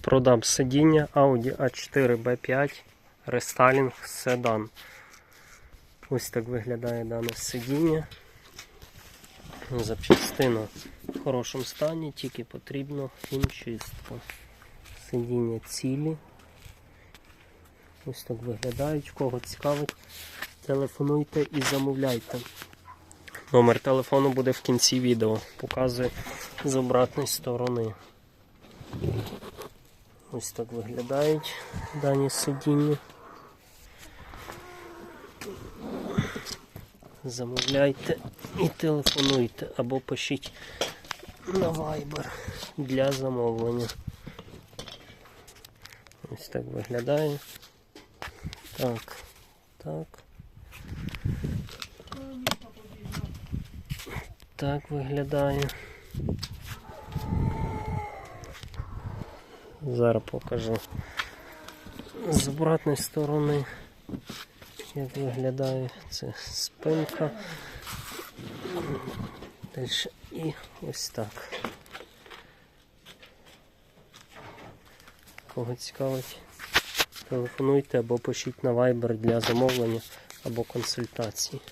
Продам сидіння Audi A4 B5 Restyling Sedan. Ось так виглядає дане сидіння. Запчастина в хорошому стані, тільки потрібно хімчистку. Сидіння цілі. Ось так виглядають. Кого цікавить, телефонуйте і замовляйте. Номер телефону буде в кінці відео. Показую з обратної сторони. Ось так виглядають дані сидіння. Замовляйте і телефонуйте або пишіть на Viber для замовлення. Ось так виглядає. Так, так. Так виглядає. Зараз покажу з обратної сторони, як виглядає це спинка. Далі і ось так. Кого цікавить, телефонуйте або пишіть на Viber для замовлення або консультації.